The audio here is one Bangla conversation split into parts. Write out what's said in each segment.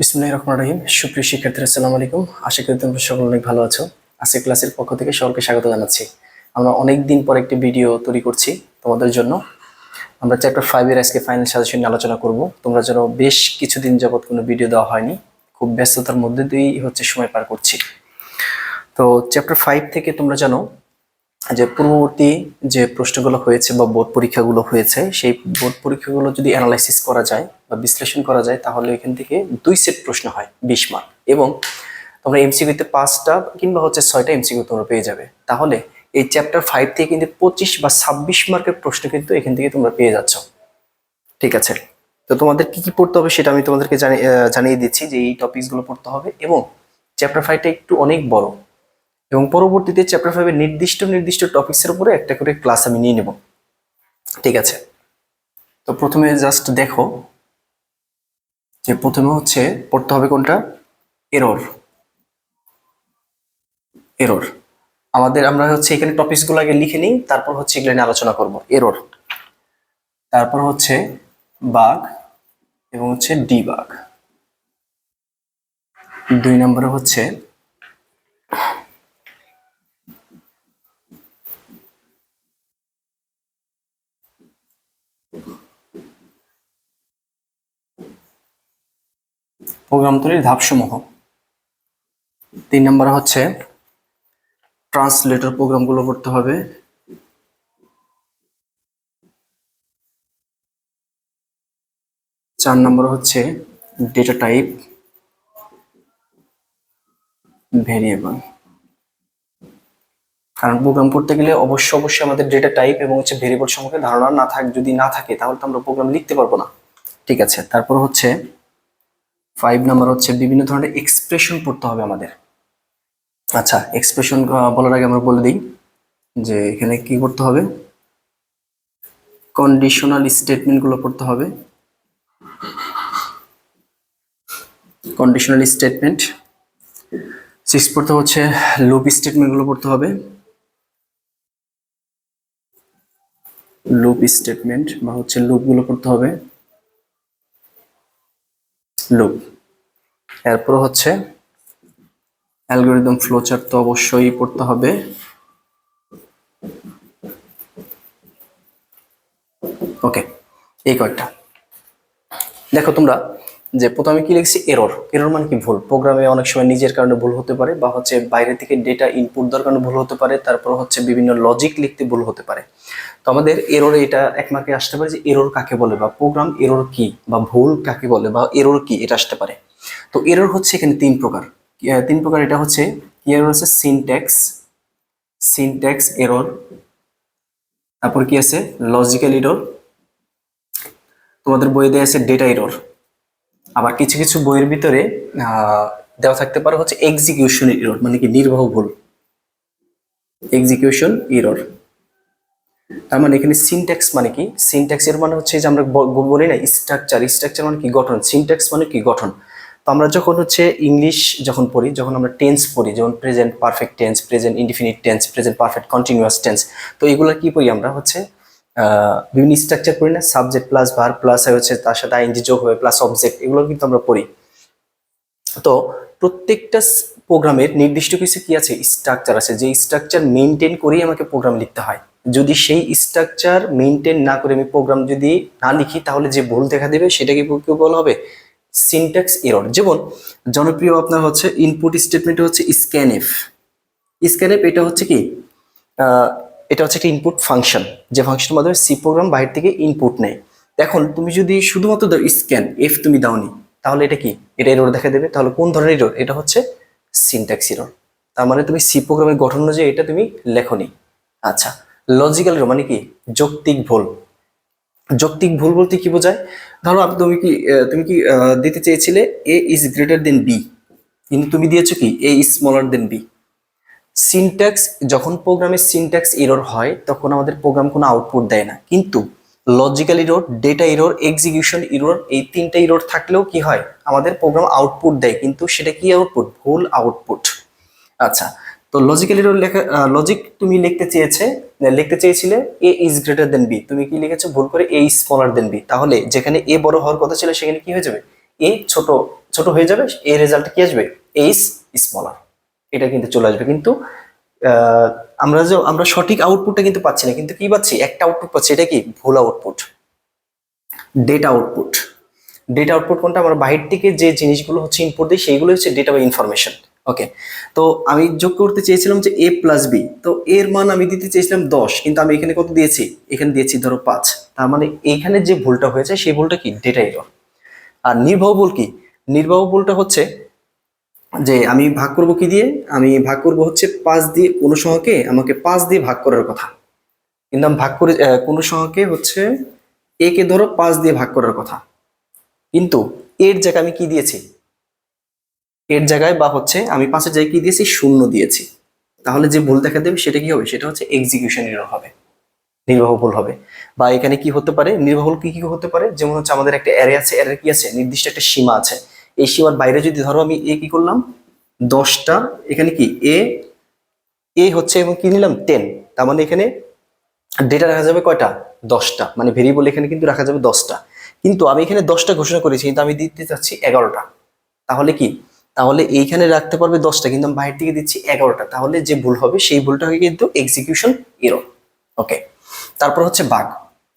বিসমুল্লাহ রহমান রহিম। সুপ্রিয় শিক্ষার্থীরা, আসসালামু আলাইকুম। আশা করি তোমরা সকল অনেক ভালো আছো। আজকে ক্লাসের পক্ষ থেকে সকলকে স্বাগত জানাচ্ছি। আমরা অনেক দিন পর একটি ভিডিও তৈরি করছি তোমাদের জন্য। আমরা চ্যাপ্টার ফাইভের আজকে ফাইনাল সাজেশন নিয়ে আলোচনা করব। তোমরা যেন বেশ কিছুদিন যাবৎ কোনো ভিডিও দেওয়া হয়নি। খুব ব্যস্ততার মধ্যে দিয়েই হচ্ছে সময় পার করছি। তো চ্যাপ্টার ফাইভ থেকে তোমরা জানো যে পূর্ববর্তী যে প্রশ্নগুলো হয়েছে বা বোর্ড পরীক্ষাগুলো হয়েছে, সেই বোর্ড পরীক্ষাগুলো যদি অ্যানালাইসিস করা যায় বা বিশ্লেষণ করা যায়, তাহলে এখান থেকে দুই সেট প্রশ্ন হয়, বিশ মার্ক এবং তোমরা এমসিকিউতে পাঁচটা কিংবা হচ্ছে ছয়টা এমসিকিউ তোমরা পেয়ে যাবে। তাহলে এই চ্যাপ্টার ফাইভ থেকে কিন্তু পঁচিশ বা ছাব্বিশ মার্কের প্রশ্ন কিন্তু এখান থেকে তোমরা পেয়ে যাচ্ছ। ঠিক আছে? তো তোমাদের কি কি পড়তে হবে সেটা আমি তোমাদেরকে জানি- জানিয়ে দিচ্ছি যে এই টপিকসগুলো পড়তে হবে। এবং চ্যাপ্টার ফাইভটা একটু অনেক বড়। এবং পরবর্তীতে চ্যাপ্টার ফাইভের নির্দিষ্ট নির্দিষ্ট টপিক্সের উপরে একটা করে ক্লাস আমি নিয়ে নেব। ঠিক আছে? তো প্রথমে জাস্ট দেখো যে প্রথমে হচ্ছে পড়তে হবে কোনটা? এরর এরর আমাদের আমরা হচ্ছে এখানে টপিকসগুলো আগে লিখে নিই, তারপর হচ্ছে এগুলো নিয়ে আলোচনা করব। এরর তারপর হচ্ছে বাঘ এবং হচ্ছে ডি বাঘ দুই নম্বরে হচ্ছে প্রোগ্রাম তৈরির ধাপসমূহ। তিন নম্বরে হচ্ছে ট্রান্সলেটর প্রোগ্রামগুলো করতে হবে। চার নম্বর হচ্ছে ডেটা টাইপ ভেরিয়েবল। কারণ প্রোগ্রাম করতে গেলে অবশ্যই অবশ্যই আমাদের ডেটা টাইপ এবং হচ্ছে ভেরিয়েবল সম্পর্কে ধারণা না থাক যদি না থাকে, তাহলে তো আমরা প্রোগ্রাম লিখতে পারব না। ঠিক আছে, তারপর হচ্ছে ফাইভ নাম্বার হচ্ছে বিভিন্ন ধরনের এক্সপ্রেশন পড়তে হবে আমাদের। আচ্ছা এক্সপ্রেশন বলার আগে আমরা বলে দিই যে এখানে কি করতে হবে? কন্ডিশনাল স্টেটমেন্টগুলো পড়তে হবে। কন্ডিশনাল স্টেটমেন্ট সিক্স পড়তে হচ্ছে লুপ স্টেটমেন্টগুলো পড়তে হবে। লুপ স্টেটমেন্ট বা হচ্ছে লুপগুলো পড়তে হবে। লুপ এরপর হচ্ছে অ্যালগোরিদম ফ্লোচার তো অবশ্যই পড়তে হবে। ওকে এই কয়েকটা। দেখো তোমরা যে প্রথমে কি লিখছি? এরর এরর মানে কি? ভুল। প্রোগ্রামে অনেক সময় নিজের কারণে ভুল হতে পারে বা হচ্ছে বাইরে থেকে ডেটা ইনপুট দেওয়ার কারণে ভুল হতে পারে, তারপর হচ্ছে বিভিন্ন লজিক লিখতে ভুল হতে পারে। তো আমাদের এররে এটা এক আসতে পারে যে এরর কাকে বলে বা প্রোগ্রাম এরর কি বা ভুল কাকে বলে বা এরর কি এটা আসতে পারে। তো এরর হচ্ছে এখানে তিন প্রকার। তিন প্রকার এটা হচ্ছে, কি এরর হচ্ছে সিনট্যাক্স সিনট্যাক্স এরর তারপর কি আছে? লজিক্যাল এরর তোমাদের বইয়ে দেওয়া আছে ডেটা এরর আবার কিছু কিছু বইয়ের ভিতরে দেওয়া থাকতে পারে হচ্ছে এক্সিকিউশন এরর মানে কি নির্বাহ ভুল। এক্সিকিউশন এরর তার মানে এখানে সিনট্যাক্স মানে কি? সিনট্যাক্স এর মানে হচ্ছে যে আমরা বলি না স্ট্রাকচার স্ট্রাকচার মানে কি গঠন সিনট্যাক্স মানে কি গঠন। তো আমরা যখন হচ্ছে ইংলিশ যখন পড়ি, যখন আমরা টেন্স পড়ি, যেমন present perfect tense present indefinite tense present perfect continuous tense তো এগুলো কি পড়ি আমরা হচ্ছে? বিভিন্ন স্ট্রাকচার পড়ি না সাবজেক্ট প্লাস ভার প্লাস হচ্ছে তার সাথে আইনজি যোগ হবে প্লাস অবজেক্ট এগুলো কিন্তু আমরা পড়ি। তো প্রত্যেকটা প্রোগ্রামের নির্দিষ্ট কিছু কি আছে? স্ট্রাকচার আছে। যে স্ট্রাকচার মেনটেন করেই আমাকে প্রোগ্রাম লিখতে হয়। যদি সেই স্ট্রাকচার মেনটেন না করে আমি প্রোগ্রাম যদি না লিখি, তাহলে যে ভুল দেখা দেবে, সেটাকে কি বলা হবে? সিনট্যাক্স এরর যেমন, জনপ্রিয় আপনার হচ্ছে ইনপুট স্টেটমেন্ট হচ্ছে স্ক্যানএফ স্ক্যানএফ এটা হচ্ছে কি? এটা হচ্ছে একটা ইনপুট ফাংশন যে ফাংশনের মাধ্যমে সি প্রোগ্রাম বাইরে থেকে ইনপুট নেয়। এখন তুমি যদি শুধুমাত্র স্ক্যান এফ তুমি দাওনি, তাহলে এটা কি? এটা এরর দেখা দেবে। তাহলে কোন ধরনের এরর এটা হচ্ছে সিনট্যাক্স এরর তার মানে তুমি সি প্রোগ্রামের গঠন অনুযায়ী এটা তুমি লেখনি। আচ্ছা লজিক্যাল এরর মানে কি? যৌক্তিক ভুল। যৌক্তিক ভুল বলতে কি বোঝায়? ধরো আপনি তুমি কি তুমি কি দিতে চেয়েছিলে A is greater than B কিন্তু তুমি দিয়েছ কি? A is smaller than B syntax যখন প্রোগ্রামের সিনট্যাক্স এরর হয়, তখন আমাদের প্রোগ্রাম কোনো আউটপুট দেয় না। কিন্তু logical error data error execution error এই তিনটা ইরোর থাকলেও কি হয়? আমাদের প্রোগ্রাম আউটপুট দেয়, কিন্তু সেটা কি আউটপুট ভুল আউটপুট আচ্ছা তো লজিক্যাল ইরোর লেখা লজিক তুমি লিখতে চেয়েছে, লিখতে চেয়েছিলে A is greater than B তুমি কি লিখেছো? ভুল করে A is smaller than B তাহলে যেখানে এ বড় হওয়ার কথা ছিল, সেখানে কি হয়ে যাবে? এ ছোট ছোট হয়ে যাবে এ রেজাল্ট কি আসবে? এইস স্মলার এটা কিন্তু চলে আসবে। কিন্তু আমরা যে, আমরা সঠিক আউটপুটটা কিন্তু পাচ্ছি না। কিন্তু কি পাচ্ছি? একটা আউটপুট পাচ্ছি। এটা কি? ভুল output data output data output কোনটা? আমরা বাহির থেকে যে জিনিসগুলো হচ্ছে ইনপুট দিই সেইগুলো হচ্ছে ডেটা বা ইনফরমেশন ওকে তো আমি যোগ করতে চেয়েছিলাম যে এ প্লাস বি তো এর মান আমি দিতে চেয়েছিলাম দশ। কিন্তু আমি এখানে কত দিয়েছি? এখানে দিয়েছি ধরো পাঁচ। তার মানে এইখানে যে ভুলটা হয়েছে, সেই ভুলটা কি? ডেটা এরর আর নির্বাহ ভুল কি? নির্বাহ ভুলটা হচ্ছে যে আমি ভাগ করব কি দিয়ে? আমি ভাগ করব হচ্ছে পাঁচ দিয়ে কোনো সংখ্যাকে আমাকে পাঁচ দিয়ে ভাগ করার কথা। কিন্তু আমি ভাগ করে কোনো সংখ্যাকে হচ্ছে এ কে ধরো পাঁচ দিয়ে ভাগ করার কথা। কিন্তু এর জায়গায় আমি কি দিয়েছি? এর জায়গায় বা হচ্ছে আমি পাঁচের জায়গায় কি দিয়েছি? শূন্য দিয়েছি। তাহলে যে ভুল দেখা দেবে সেটা কি হবে? সেটা হচ্ছে এক্সিকিউশন এরর হবে। নির্বাহ ভুল হবে। বা এখানে কি হতে পারে? নির্বাহ কি কি হতে পারে? যেমন হচ্ছে আমাদের একটা অ্যারে আছে। অ্যারে কি আছে? নির্দিষ্ট একটা সীমা আছে। এই সীমার বাইরে যদি ধরো আমি এ কি করলাম? দশটা, এখানে কি? এ এ হচ্ছে এবং কি নিলাম? টেন তার মানে এখানে ডেটা রাখা যাবে কয়টা? দশটা। মানে ভেরিয়েবল এখানে কিন্তু রাখা যাবে দশটা। কিন্তু আমি এখানে দশটা ঘোষণা করেছি, কিন্তু আমি দিতে চাচ্ছি এগারোটা। তাহলে কি? তাহলে এইখানে রাখতে পারবে দশটা, কিন্তু আমি বাইরে থেকে দিচ্ছি এগারোটা। তাহলে যে ভুল হবে, সেই ভুলটা হবে কিন্তু এক্সিকিউশন এরর ওকে তারপর হচ্ছে বাঘ।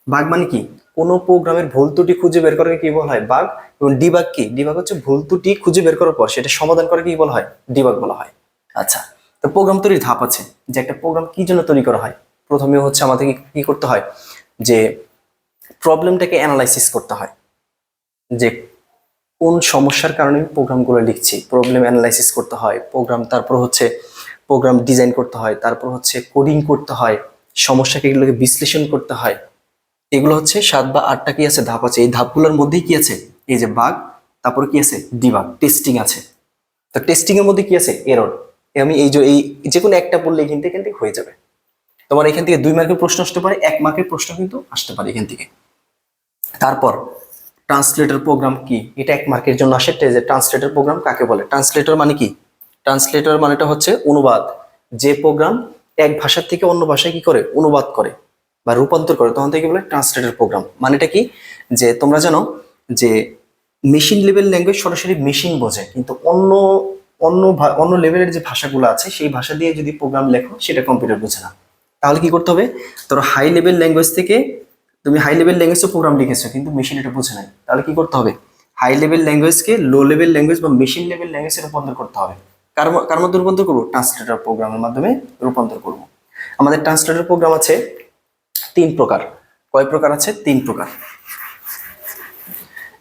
বাঘ মানে কি? কোনো প্রোগ্রামের ভুল ত্রুটি খুঁজে বের করাকে কি বলা হয়? বাগ এবং ডিবাগ কি? ডিবাগ হচ্ছে ভুল ত্রুটি খুঁজে বের করার পর সেটা সমাধান করে কি বলা হয়? ডিবাগ বলা হয়। আচ্ছা তো প্রোগ্রাম তৈরির ধাপ আছে যে একটা প্রোগ্রাম কি জন্য তৈরি করা হয়? প্রথমে হচ্ছে আমাদেরকে কি করতে হয়? যে প্রবলেমটাকে অ্যানালাইসিস করতে হয়। যে কোন সমস্যার কারণে আমি প্রোগ্রামগুলো লিখছি? প্রবলেম অ্যানালাইসিস করতে হয়। প্রোগ্রাম, তারপর হচ্ছে প্রোগ্রাম ডিজাইন করতে হয়। তারপর হচ্ছে কোডিং করতে হয়। সমস্যাকে এগুলোকে বিশ্লেষণ করতে হয়। এগুলো হচ্ছে সাত বা আটটা কি আছে? ধাপ আছে। এই ধাপগুলোর মধ্যেই কি আছে? এই যে বাঘ, তারপর কি আছে? ডিবাগ টেস্টিং আছে। তো টেস্টিং এর মধ্যে কি আছে? এরর। আমি এই যে এই যে কোনো একটা পড়লে এখান থেকে এখান থেকে হয়ে যাবে। তোমার এখান থেকে দুই মার্কের প্রশ্ন আসতে পারে, এক মার্কের প্রশ্ন কিন্তু আসতে পারে এখান থেকে। তারপর ট্রান্সলেটর প্রোগ্রাম কি? এটা এক মার্কের জন্য আসে। যে ট্রান্সলেটর প্রোগ্রাম কাকে বলে? ট্রান্সলেটর মানে কি? ট্রান্সলেটর মানেটা হচ্ছে অনুবাদ। যে প্রোগ্রাম এক ভাষা থেকে অন্য ভাষায় কি করে? অনুবাদ করে। বা রূপান্তর করে, তখন থেকে বলে? ট্রান্সলেটর প্রোগ্রাম মানেটা কি? যে তোমরা জানো যে মেশিন লেভেল ল্যাঙ্গুয়েজ সরাসরি মেশিন বোঝে, কিন্তু অন্য অন্য অন্য লেভেলের যে ভাষাগুলো আছে, সেই ভাষা দিয়ে যদি প্রোগ্রাম লেখো, সেটা কম্পিউটার বোঝে না। তাহলে কি করতে হবে? ধরো হাই লেভেল ল্যাঙ্গুয়েজ থেকে, তুমি হাই লেভেল ল্যাঙ্গুয়েজে প্রোগ্রাম লিখেছো, কিন্তু মেশিন এটা বোঝে নাই। তাহলে কি করতে হবে? হাই লেভেল ল্যাঙ্গুয়েজকে লো লেভেল ল্যাঙ্গুয়েজ বা মেশিন লেভেল ল্যাঙ্গুয়েজে রূপান্তর করতে হবে। কার কার মধ্যে রূপান্তর করব? ট্রান্সলেটার প্রোগ্রামের মাধ্যমে রূপান্তর করব। আমাদের ট্রান্সলেটর প্রোগ্রাম আছে তিন প্রকার। কয় প্রকার আছে? তিন প্রকার।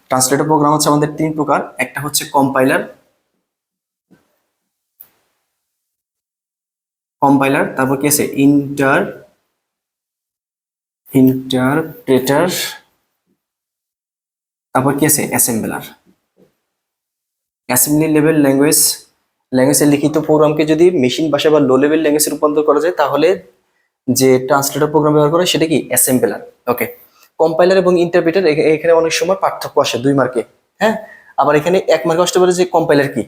ট্রান্সলেটর প্রোগ্রাম আছে আমাদের তিন প্রকার। একটা হচ্ছে কম্পাইলার কম্পাইলার তারপর কি আছে? ইন্টার ইন্টারপ্রেটার তারপর কি আছে? অ্যাসেম্বলার অ্যাসেম্বলি লেভেল ল্যাঙ্গুয়েজ ল্যাঙ্গুয়েজের লিখিত প্রোগ্রামকে যদি মেশিন ভাষা বা লো লেভেল ল্যাঙ্গুয়েজে রূপান্তর করা যায়, তাহলে যে ট্রান্সলেটর প্রোগ্রাম ব্যবহার করে সেটা কি? অ্যাসেম্বলার ওকে কম্পাইলার এবং ইন্টারপ্রেটার এখানে অনেক সময় পার্থক্য আসে দুই মার্কে হ্যাঁ? আবার এখানে এক মার্কে আসতে পারে যে কম্পাইলার কি?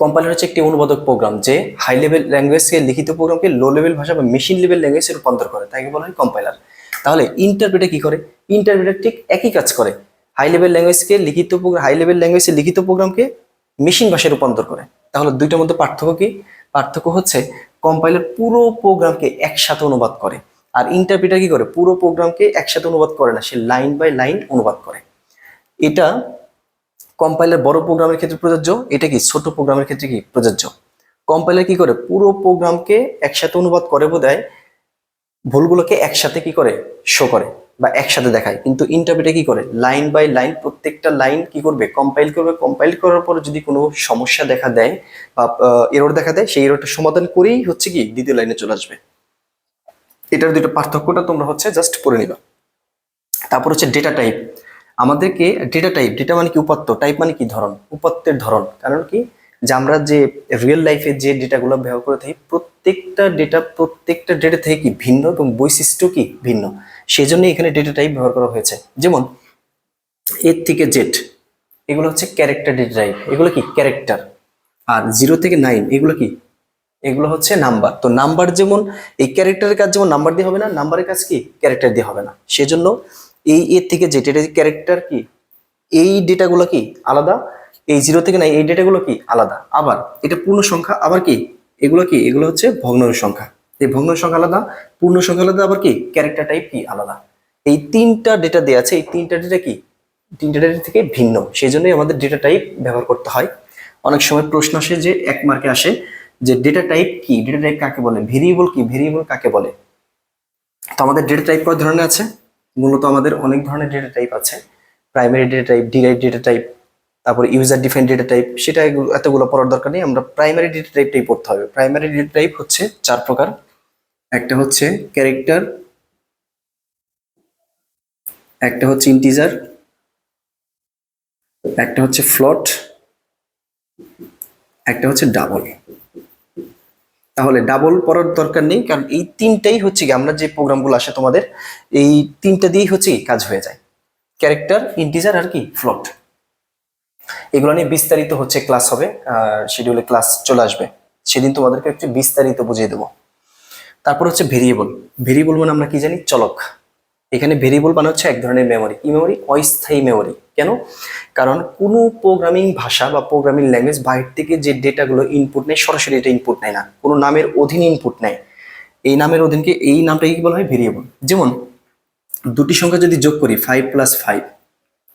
কম্পাইলার হচ্ছে একটি অনুবাদক প্রোগ্রাম যে হাই লেভেল ল্যাঙ্গুয়েজকে লিখিত প্রোগ্রামকে লো লেভেল ভাষা বা মেশিন লেভেল ল্যাঙ্গুয়েজে রূপান্তর করে, তাকে বলা হয় কম্পাইলার তাহলে ইন্টারপ্রেটার কি করে? ইন্টারপ্রেটার ঠিক একই কাজ করে। হাই লেভেল ল্যাঙ্গুয়েজকে লিখিত প্রোগ্রাম হাই লেভেল ল্যাঙ্গুয়েজে লিখিত প্রোগ্রামকে মেশিন ভাষায় রূপান্তর করে। তাহলে দুইটার মধ্যে পার্থক্য কি? পার্থক্য হচ্ছে কম্পাইলার পুরো প্রোগ্রামকে একসাথে অনুবাদ করে। আর ইন্টারপ্রিটার কি করে? পুরো প্রোগ্রামকে একসাথে অনুবাদ করে না, সে লাইন বাই লাইন অনুবাদ করে। এটা কম্পাইলার বড় প্রোগ্রামের ক্ষেত্রে প্রযোজ্য, এটা কি ছোট প্রোগ্রামের ক্ষেত্রে কি প্রযোজ্য? কম্পাইলার কি করে? পুরো প্রোগ্রামকে একসাথে অনুবাদ করে বোধহয় ভুলগুলোকে একসাথে কি করে? শো করে। বা একসাথে দেখায়। কিন্তু ইন্টারপ্রেটে কি করে? লাইন বাই লাইন প্রত্যেকটা লাইন কি করবে? কম্পাইল করবে। কম্পাইল করার পর যদি কোনো সমস্যা দেখা দেয় বা এরর দেখা দেয়, সেই এররটা সমাধান করেই হচ্ছে কি দ্বিতীয় লাইনে চলে আসবে। এটার দুটো পার্থক্যটা তোমরা হচ্ছে জাস্ট পড়ে নিবা। তারপর হচ্ছে ডেটা টাইপ আমাদেরকে ডেটা টাইপ ডেটা মানে কি উপাত্ত? টাইপ মানে কি ধরন? উপাত্তের ধরন। কারণ কি? যে আমরা যে রিয়েল লাইফে যে ডেটাগুলো ব্যবহার করে থাকি, প্রত্যেকটা ডেটা প্রত্যেকটা ডেটা থেকে কি ভিন্ন এবং বৈশিষ্ট্য কি ভিন্ন? সেই জন্য এখানে ডেটা টাইপ ব্যবহার করা হয়েছে। যেমন এর থেকে জেড এগুলো হচ্ছে ক্যারেক্টার ডেটা টাইপ এগুলো কি? ক্যারেক্টার আর জিরো থেকে নাইন এগুলো কি? এগুলো হচ্ছে নাম্বার তো নাম্বার যেমন, এই ক্যারেক্টারের কাজ যেমন নাম্বার দিয়ে হবে না নাম্বারের কাজ কি? ক্যারেক্টার দিয়ে হবে না। সেজন্য এই এর থেকে যেটা এটা ক্যারেক্টার কি? এই ডেটাগুলো কি? আলাদা। এই জিরো থেকে নাই এই ডেটাগুলো কি? আলাদা। আবার, এটা পূর্ণ সংখ্যা, আবার কি? এগুলো কি? এগুলো হচ্ছে ভগ্নাংশ সংখ্যা। এই ভগ্নাংশ সংখ্যা আলাদা, পূর্ণ সংখ্যা আলাদা, আবার কি? ক্যারেক্টার টাইপ কি? আলাদা। এই তিনটা ডেটা দেওয়া আছে, এই তিনটা ডেটা কি? তিনটা ডেটা থেকে ভিন্ন সেই জন্যই আমাদের ডেটা টাইপ ব্যবহার করতে হয়। অনেক সময় প্রশ্ন আসে যে, এক মার্কে আসে, যে ডেটা টাইপ কি? ডেটা টাইপ কাকে বলে? ভেরিয়েবল কি? ভেরিয়েবল কাকে বলে? তো আমাদের ডেটা টাইপ কয় ধরনের আছে? মূলত আমাদের অনেক ধরনের ডেটা টাইপ আছে। Primary data type derive data type তারপর ইউজার ডিফাইন ডেটা টাইপ সেটা এতগুলো পড়ার দরকার নেই। আমরা প্রাইমারি ডেটা টাইপটাই পড়তে হবে। প্রাইমারি ডেটা টাইপ হচ্ছে চার প্রকার। একটা হচ্ছে ক্যারেক্টার, একটা হচ্ছে ইন্টিজার, একটা হচ্ছে ফ্লট, একটা হচ্ছে ডাবল। তাহলে ডাবল পড়ার দরকার নেই, কারণ এই তিনটাই হচ্ছে কি আমরা যে প্রোগ্রামগুলো আসে তোমাদের, এই তিনটা দিয়েই হচ্ছে কাজ হয়ে যায়। ক্যারেক্টার, ইন্টিজার আর কি, ফ্লট। এগুলো নিয়ে বিস্তারিত হচ্ছে ক্লাস হবে শিডিউলে ক্লাস চলে আসবে। সেদিন তোমাদেরকে একটু বিস্তারিত বুঝিয়ে দেবো। তারপর হচ্ছে ভেরিয়েবল। ভেরিয়েবল মানে আমরা কি জানি? চলক। এখানে ভেরিয়েবল মানে হচ্ছে এক ধরনের মেমোরি কি মেমোরি অস্থায়ী মেমোরি কেন? কারণ কোনো প্রোগ্রামিং ভাষা বা প্রোগ্রামিং ল্যাঙ্গুয়েজ বাইরে থেকে যে ডেটাগুলো ইনপুট নেয়, সরাসরি এটা ইনপুট নেয় না। কোনো নামের অধীনে ইনপুট নেয়। এই নামের অধীনকে এই নামটাকে কি বলা হয়? ভেরিয়েবল। যেমন, দুটি সংখ্যা যদি যোগ করি ফাইভ প্লাস ফাইভ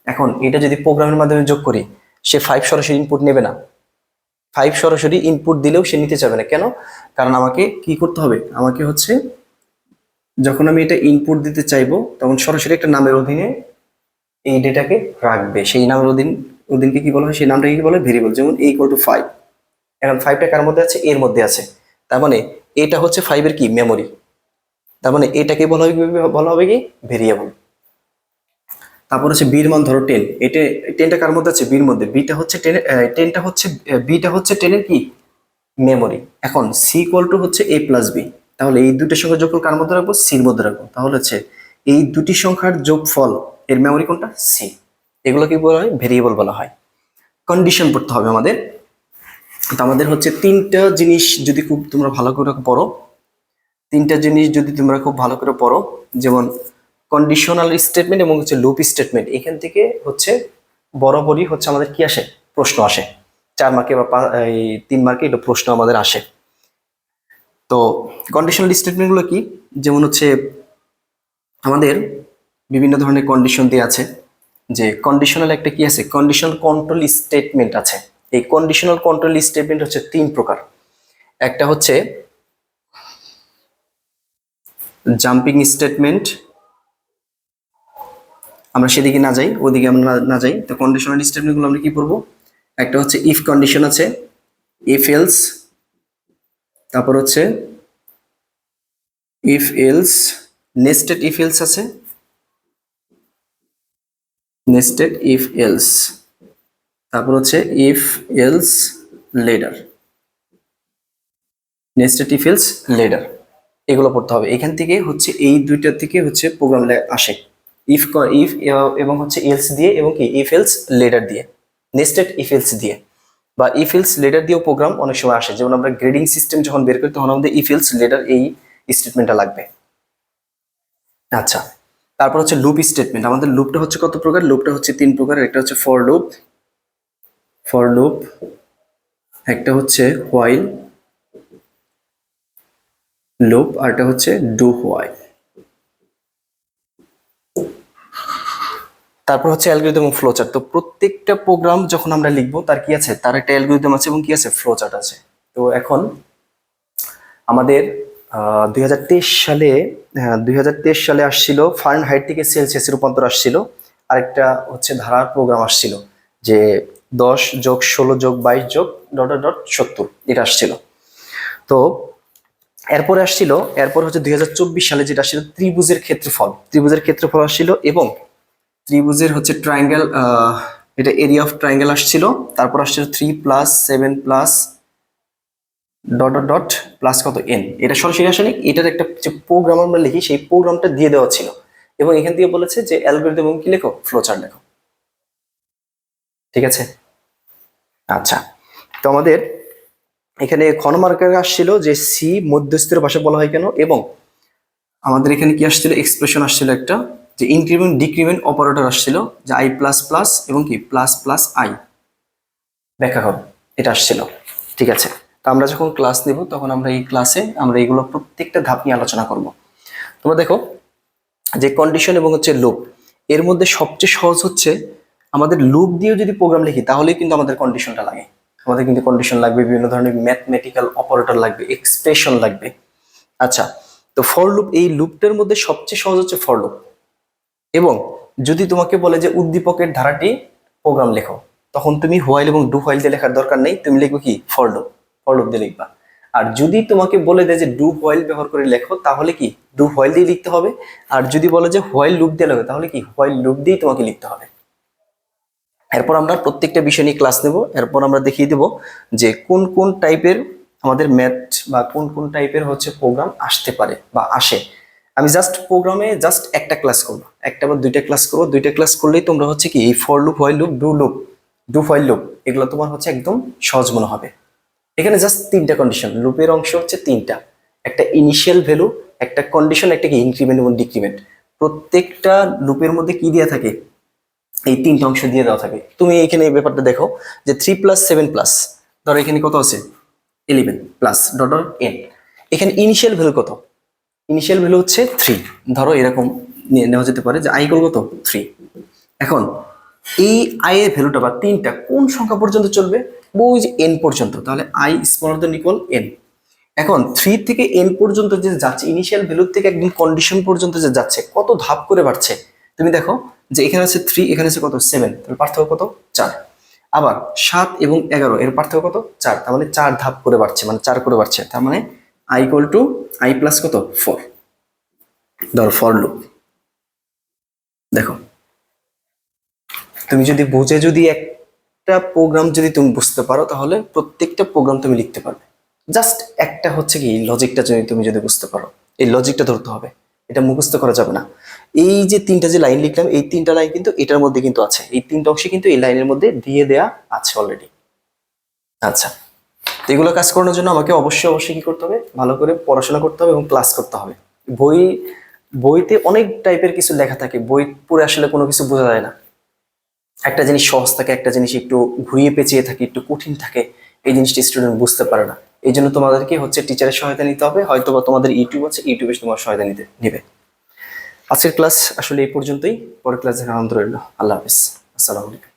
এখন এটা যদি প্রোগ্রামের মাধ্যমে যোগ করি, সে ফাইভ সরাসরি ইনপুট নেবে না। ফাইভ সরাসরি ইনপুট দিলেও সে নিতে চাবে না। কেন? কারণ আমাকে কি করতে হবে? আমাকে হচ্ছে যখন আমি এটা ইনপুট দিতে চাইব, তখন সরাসরি একটা নামের অধীনে এই ডেটাকে রাখবে। সেই নামের অধীন, অধীনকে কি বলা হয়? সেই নামটাকে কি বলা? হয় ভেরিয়েবল যেমন এ ইকুয়াল টু ফাইভ এখন ফাইভটা কার মধ্যে আছে? এর মধ্যে আছে। তার মানে এটা হচ্ছে ফাইভের কি? মেমোরি তার মানে এটাকে বলা হবে বলা হবে কি? ভেরিয়েবল তারপর হচ্ছে বির মান ধরো টেন এটা টেনটা কার মধ্যে আছে? বির মধ্যে। বিটা হচ্ছে টেন টেনটা হচ্ছে বিটা হচ্ছে টেনের কি? মেমোরি এখন সি ইকুয়াল টু হচ্ছে এ প্লাস বি তাহলে এই দুটি সংখ্যার যোগফল কার মধ্যে রাখব? সির মধ্যে রাখব। তাহলে হচ্ছে এই দুটি সংখ্যার যোগফল, এর মেমোরি কোনটা? সি এগুলো কি বলা হয় ভেরিয়েবল বলা হয়। কন্ডিশন পড়তে হবে আমাদের। তো আমাদের হচ্ছে তিনটা জিনিস যদি খুব তোমরা ভালো করে পড়ো, তিনটা জিনিস যদি তোমরা খুব ভালো করে পড়ো, যেমন কন্ডিশনাল স্টেটমেন্ট এবং হচ্ছে লুপ স্টেটমেন্ট এখান থেকে হচ্ছে বরাবরই হচ্ছে আমাদের কি আসে? প্রশ্ন আসে। চার মার্কে বা এই তিন মার্কে এটা প্রশ্ন আমাদের আসে। তো কন্ডিশনাল স্টেটমেন্টগুলো কি? যেমন হচ্ছে আমাদের বিভিন্ন ধরনের কন্ডিশন দিয়ে আছে। যে কন্ডিশনাল একটা কি আছে? কন্ডিশনাল কন্ট্রোল স্টেটমেন্ট আছে। এই কন্ডিশনাল কন্ট্রোল স্টেটমেন্ট হচ্ছে তিন প্রকার। একটা হচ্ছে জাম্পিং স্টেটমেন্ট আমরা সেদিকে না যাই, ওদিকে আমরা না- যাই। তো কন্ডিশনাল স্টেটমেন্টগুলো আমরা কি পড়ব? একটা হচ্ছে ইফ কন্ডিশন আছে ইফ এলস তারপর হচ্ছে if else nested if else আছে। নেস্টেড ইফ এলস তারপর হচ্ছে if else ladder nested if else ladder এগুলো পড়তে হবে। এখান থেকে হচ্ছে, এই দুইটা থেকে হচ্ছে প্রোগ্রাম আসে। ইফ ইফ এবং হচ্ছে এলস দিয়ে এবং কি ইফ এলস লেডার দিয়ে নেস্টেড ইফ এলস দিয়ে। বা ইফ এলস লেডার দিয়েও প্রোগ্রাম অনেক সময় আসে। যেমন আমরা গ্রেডিং সিস্টেম যখন বের করি, তখন আমাদের ইফ এলস লেডার এই স্টেটমেন্টটা লাগবে। আচ্ছা তারপর হচ্ছে লুপ স্টেটমেন্ট আমাদের লুপটা হচ্ছে কত প্রকার? লুপটা হচ্ছে তিন প্রকার। একটা হচ্ছে ফর লুপ ফর লুপ একটা হচ্ছে হোয়াইল লুপ আর একটা হচ্ছে ডু হোয়াইল তারপর হচ্ছে অ্যালগোরিদম এবং ফ্লোচার্ট তো প্রত্যেকটা প্রোগ্রাম যখন আমরা লিখব, তার কি আছে? তার একটা অ্যালগোরিদম আছে এবং কি আছে? ফ্লোচার্ট আছে। তো এখন আমাদের দুই হাজার তেইশ সালে দুই হাজার তেইশ সালে আসছিল ফারেন হাইট থেকে সেলসিয়াসে রূপান্তর আসছিল। আরেকটা হচ্ছে ধারার প্রোগ্রাম আসছিল যে দশ যোগ ষোলো যোগ বাইশ যোগ ডট ডট ডট সত্তর, এটা আসছিল। তো এরপরে আসছিল, এরপর হচ্ছে দুই হাজার চব্বিশ সালে যেটা আসছিল ত্রিভুজের ক্ষেত্রফল। ত্রিভুজের ক্ষেত্রফল আসছিল এবং ত্রিভুজের হচ্ছে ট্রায়াঙ্গেল এটা এরিয়া অফ ট্রায়াঙ্গেল আসছিল। তারপর আসছিল three plus seven plus dot dot dot plus কত এন এটা সরাসরি আসেনি, এটার একটা যে প্রোগ্রাম আমরা লিখি, সেই প্রোগ্রামটা দিয়ে দেওয়া ছিল। এবং এখান থেকে বলেছে যে অ্যালগোরিদম কি লেখো? ফ্লোচার্ট লেখো। ঠিক আছে? আচ্ছা। তো আমাদের এখানে ক্ষণমার্কার আসছিল যে সি মধ্যস্থের ভাষা বলা হয় কেন? এবং আমাদের এখানে কি আসছিল? এক্সপ্রেশন আসছিল একটা। যে ইনক্রিমেন্ট ডিক্রিমেন্ট অপারেটর আসছিল, যে আই প্লাস প্লাস এবং কি প্লাস প্লাস আই ব্যাখ্যা করো, এটা আসছিল, ঠিক আছে? তো আমরা যখন ক্লাস নেব, তখন আমরা এই ক্লাসে আমরা এইগুলো প্রত্যেকটা ধাপ নিয়ে আলোচনা করব। তোমরা দেখো, যে কন্ডিশন এবং হচ্ছে লুপ এর মধ্যে সবচেয়ে সহজ হচ্ছে আমাদের লুপ দিয়েও যদি প্রোগ্রাম লিখি, তাহলেই কিন্তু আমাদের কন্ডিশনটা লাগে। আমাদের কিন্তু কন্ডিশন লাগবে, বিভিন্ন ধরনের ম্যাথমেটিক্যাল অপারেটর লাগবে এক্সপ্রেশন লাগবে। আচ্ছা তো ফর লুপ এই লুপটার মধ্যে সবচেয়ে সহজ হচ্ছে ফর লুপ এবং যদি তোমাকে বলে যে উদ্দীপকের ধারাটি প্রোগ্রাম লেখো, তখন তুমি হোয়াইল এবং ডু হোয়াইল দিয়ে লেখার দরকার নেই, তুমি লিখবে কি? ফর লুপ দিয়ে লিখবা। আর যদি তোমাকে বলে দেয় যে ডু হোয়াইল ব্যবহার করে লেখো, তাহলে কি? ডু হোয়াইল দিয়ে লিখতে হবে। আর যদি বলে যে হোয়াইল লুপ দিয়ে লেখো, তাহলে কি? হোয়াইল লুপ দিয়েই তোমাকে লিখতে হবে। এরপর আমরা প্রত্যেকটা বিষয় নিয়ে ক্লাস নেব। এরপর আমরা দেখিয়ে দেব যে কোন কোন টাইপের আমাদের ম্যাথ বা কোন কোন টাইপের হচ্ছে প্রোগ্রাম আসতে পারে বা আসে। আমি জাস্ট প্রোগ্রামে জাস্ট একটা ক্লাস করব। একটা বা দুইটা ক্লাস করব। দুইটা ক্লাস করলেই তোমরা হচ্ছে কি, এই for loop while loop do loop do while loop এগুলো তোমার হচ্ছে একদম সহজ মনে হবে। এখানে জাস্ট তিনটা কন্ডিশন লুপের অংশ হচ্ছে তিনটা। একটা ইনিশিয়াল ভ্যালু একটা কন্ডিশন একটা কি ইনক্রিমেন্ট এবং ডিক্রিমেন্ট প্রত্যেকটা লুপের মধ্যে কি দেওয়া থাকে? এই তিনটা অংশ দিয়ে দেওয়া থাকে। তুমি এখানে এই ব্যাপারটা দেখো যে থ্রি প্লাস সেভেন প্লাস ধরো এখানে কত আছে? ইলেভেন প্লাস ডট এন এখানে ইনিশিয়াল ভ্যালু কত? ইনিশিয়াল ভ্যালু হচ্ছে থ্রি ধরো এরকম নেওয়া যেতে পারে যে আই কত? থ্রি এখন এই আই এর ভ্যালুটা বা তিনটা কোন সংখ্যা পর্যন্ত চলবে? ওই যে এন পর্যন্ত। তাহলে I smaller than equal N এখন থ্রি থেকে এন পর্যন্ত যে যাচ্ছে ইনিশিয়াল ভ্যালু থেকে একদম কন্ডিশন পর্যন্ত যে যাচ্ছে, কত ধাপ করে বাড়ছে? তুমি দেখো যে এখানে আছে থ্রি এখানে আছে কত? সেভেন তাহলে পার্থক্য কত? চার। আবার সাত এবং এগারো, এর পার্থক্য কত? চার। তার মানে চার ধাপ করে বাড়ছে মানে চার করে বাড়ছে। তার মানে I equal to I plus কত? ফোর ধরো ফর লুপ দেখো, তুমি যদি বুঝে যদি একটা প্রোগ্রাম যদি তুমি বুঝতে পারো, তাহলে প্রত্যেকটা প্রোগ্রাম তুমি লিখতে পারবে। জাস্ট একটা হচ্ছে কি লজিকটা যদি তুমি যদি বুঝতে পারো, এই লজিকটা ধরতে হবে। এটা মুখস্থ করা যাবে না। এই যে তিনটা যে লাইন লিখলাম, এই তিনটা লাইন কিন্তু এটার মধ্যে কিন্তু আছে। এই তিনটা অংশে কিন্তু এই লাইনের মধ্যে দিয়ে দেয়া আছে অলরেডি আচ্ছা তো এগুলো কাজ করানোর জন্য আমাকে অবশ্যই অবশ্যই কি করতে হবে? ভালো করে পড়াশোনা করতে হবে এবং ক্লাস করতে হবে। বই, বইতে অনেক টাইপের কিছু লেখা থাকে। বই পড়ে আসলে কোনো কিছু বোঝা যায় না। একটা জিনিস সহজ থাকে, একটা জিনিস একটু ঘুরিয়ে পেঁচিয়ে থাকে, একটু কঠিন থাকে, এই জিনিসটি স্টুডেন্ট বুঝতে পারে না। এই জন্য তোমাদেরকে হচ্ছে টিচারের সহায়তা নিতে হবে হয়তো বা তোমাদের ইউটিউব আছে ইউটিউবে তোমার সহায়তা নিতে, নেবে। আজকের ক্লাস আসলে এই পর্যন্তই, পরের ক্লাস রইল আল্লাহ হাফিজ। আসসালামু আলাইকুম।